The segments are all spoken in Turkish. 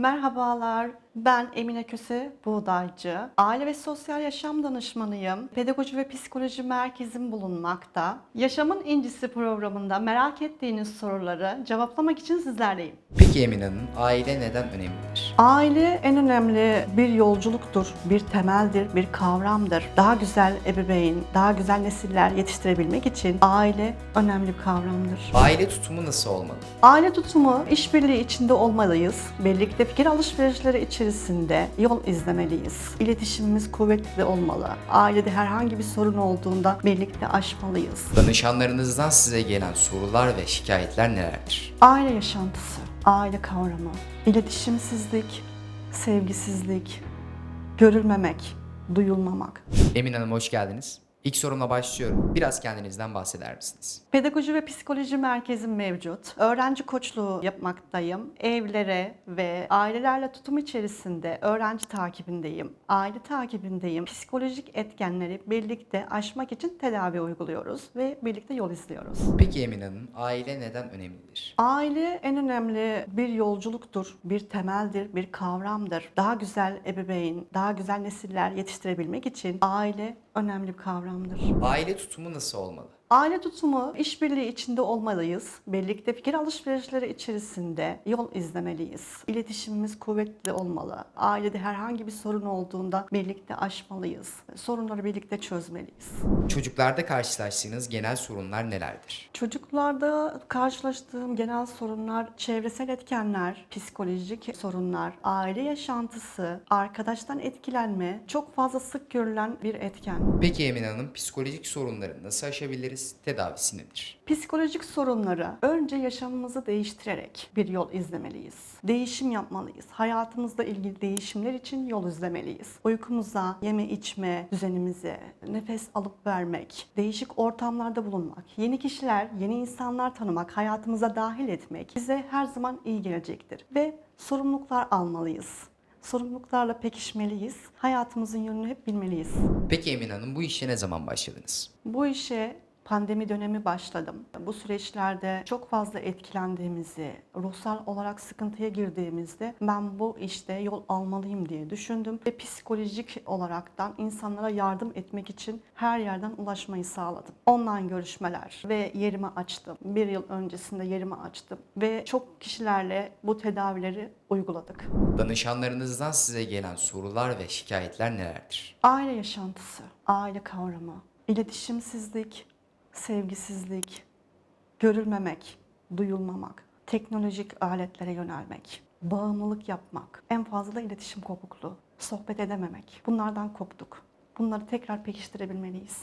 Merhabalar, ben Emine Köse Buğdaycı. Aile ve Sosyal Yaşam Danışmanıyım. Pedagoji ve Psikoloji Merkezim bulunmakta. Yaşamın İncisi programında merak ettiğiniz soruları cevaplamak için sizlerleyim. Peki Emine Hanım, aile neden önemlidir? Aile en önemli bir yolculuktur, bir temeldir, bir kavramdır. Daha güzel ebeveyn, daha güzel nesiller yetiştirebilmek için aile önemli bir kavramdır. Aile tutumu nasıl olmalı? Aile tutumu işbirliği içinde olmalıyız. Birlikte fikir alışverişleri içerisinde yol izlemeliyiz. İletişimimiz kuvvetli olmalı. Ailede herhangi bir sorun olduğunda birlikte aşmalıyız. Danışanlarınızdan size gelen sorular ve şikayetler nelerdir? Aile yaşantısı, aile kavramı, iletişimsizlik, sevgisizlik, görülmemek, duyulmamak. Emine Hanım hoş geldiniz. İlk sorumla başlıyorum. Biraz kendinizden bahseder misiniz? Pedagoji ve Psikoloji Merkezim mevcut. Öğrenci koçluğu yapmaktayım. Evlere ve ailelerle tutum içerisinde öğrenci takibindeyim. Aile takibindeyim. Psikolojik etkenleri birlikte aşmak için tedavi uyguluyoruz ve birlikte yol izliyoruz. Peki Emine Hanım, aile neden önemlidir? Aile en önemli bir yolculuktur, bir temeldir, bir kavramdır. Daha güzel ebeveyn, daha güzel nesiller yetiştirebilmek için aile önemli bir kavramdır. Aile tutumu nasıl olmalı? Aile tutumu işbirliği içinde olmalıyız. Birlikte fikir alışverişleri içerisinde yol izlemeliyiz. İletişimimiz kuvvetli olmalı. Ailede herhangi bir sorun olduğunda birlikte aşmalıyız. Sorunları birlikte çözmeliyiz. Çocuklarda karşılaştığınız genel sorunlar nelerdir? Çocuklarda karşılaştığım genel sorunlar çevresel etkenler, psikolojik sorunlar, aile yaşantısı, arkadaştan etkilenme çok fazla sık görülen bir etken. Peki Emine Hanım, psikolojik sorunları nasıl aşabiliriz? Tedavisi nedir? Psikolojik sorunları önce yaşamımızı değiştirerek bir yol izlemeliyiz. Değişim yapmalıyız. Hayatımızla ilgili değişimler için yol izlemeliyiz. Uykumuza, yeme içme düzenimize, nefes alıp vermek, değişik ortamlarda bulunmak, yeni kişiler, yeni insanlar tanımak, hayatımıza dahil etmek bize her zaman iyi gelecektir. Ve sorumluluklar almalıyız. Sorumluluklarla pekişmeliyiz. Hayatımızın yönünü hep bilmeliyiz. Peki Emine Hanım, bu işe ne zaman başladınız? Bu işe pandemi dönemi başladım. Bu süreçlerde çok fazla etkilendiğimizi, ruhsal olarak sıkıntıya girdiğimizde ben bu işte yol almalıyım diye düşündüm ve psikolojik olaraktan insanlara yardım etmek için her yerden ulaşmayı sağladım. Online görüşmeler ve yerimi açtım. Bir yıl öncesinde yerimi açtım ve çok kişilerle bu tedavileri uyguladık. Danışanlarınızdan size gelen sorular ve şikayetler nelerdir? Aile yaşantısı, aile kavramı, iletişimsizlik, sevgisizlik, görülmemek, duyulmamak, teknolojik aletlere yönelmek, bağımlılık yapmak, en fazla da iletişim kopukluğu, sohbet edememek. Bunlardan koptuk. Bunları tekrar pekiştirebilmeliyiz.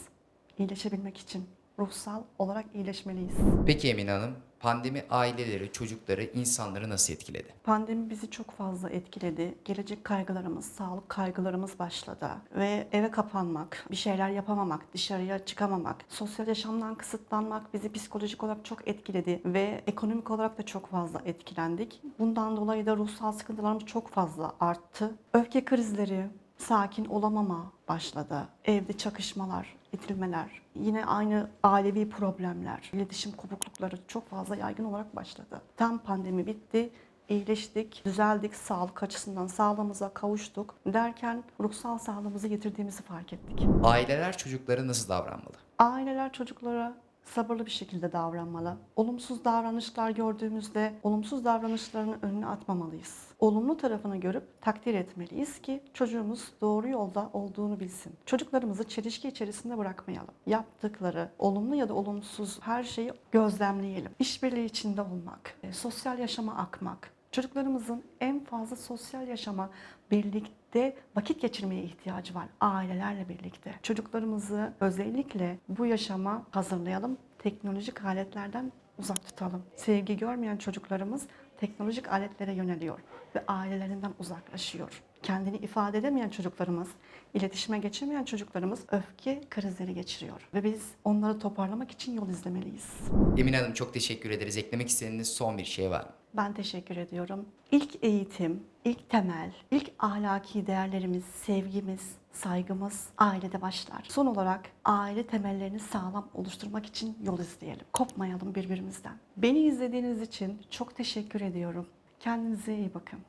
İyileşebilmek için ruhsal olarak iyileşmeliyiz. Peki Emine Hanım, pandemi aileleri, çocukları, insanları nasıl etkiledi? Pandemi bizi çok fazla etkiledi. Gelecek kaygılarımız, sağlık kaygılarımız başladı. Ve eve kapanmak, bir şeyler yapamamak, dışarıya çıkamamak, sosyal yaşamdan kısıtlanmak bizi psikolojik olarak çok etkiledi. Ve ekonomik olarak da çok fazla etkilendik. Bundan dolayı da ruhsal sıkıntılarımız çok fazla arttı. Öfke krizleri, sakin olamama başladı. Evde çakışmalar, itilmeler, yine aynı ailevi problemler, iletişim kopuklukları çok fazla yaygın olarak başladı. Tam pandemi bitti, iyileştik, düzeldik, sağlık açısından sağlığımıza kavuştuk derken ruhsal sağlığımızı yitirdiğimizi fark ettik. Aileler çocuklara nasıl davranmalı? Aileler çocuklara sabırlı bir şekilde davranmalı. Olumsuz davranışlar gördüğümüzde olumsuz davranışlarının önüne atmamalıyız. Olumlu tarafını görüp takdir etmeliyiz ki çocuğumuz doğru yolda olduğunu bilsin. Çocuklarımızı çelişki içerisinde bırakmayalım. Yaptıkları olumlu ya da olumsuz her şeyi gözlemleyelim. İşbirliği içinde olmak, e, sosyal yaşama akmak, Çocuklarımızın en fazla sosyal yaşama birlikte vakit geçirmeye ihtiyacı var ailelerle birlikte. Çocuklarımızı özellikle bu yaşama hazırlayalım. Teknolojik aletlerden uzak tutalım. Sevgi görmeyen çocuklarımız teknolojik aletlere yöneliyor ve ailelerinden uzaklaşıyor. Kendini ifade edemeyen çocuklarımız, iletişime geçemeyen çocuklarımız öfke krizleri geçiriyor ve biz onları toparlamak için yol izlemeliyiz. Emine Hanım çok teşekkür ederiz. Eklemek istediğiniz son bir şey var mı? Ben teşekkür ediyorum. İlk eğitim, ilk temel, ilk ahlaki değerlerimiz, sevgimiz, saygımız ailede başlar. Son olarak aile temellerini sağlam oluşturmak için yol izleyelim. Kopmayalım birbirimizden. Beni izlediğiniz için çok teşekkür ediyorum. Kendinize iyi bakın.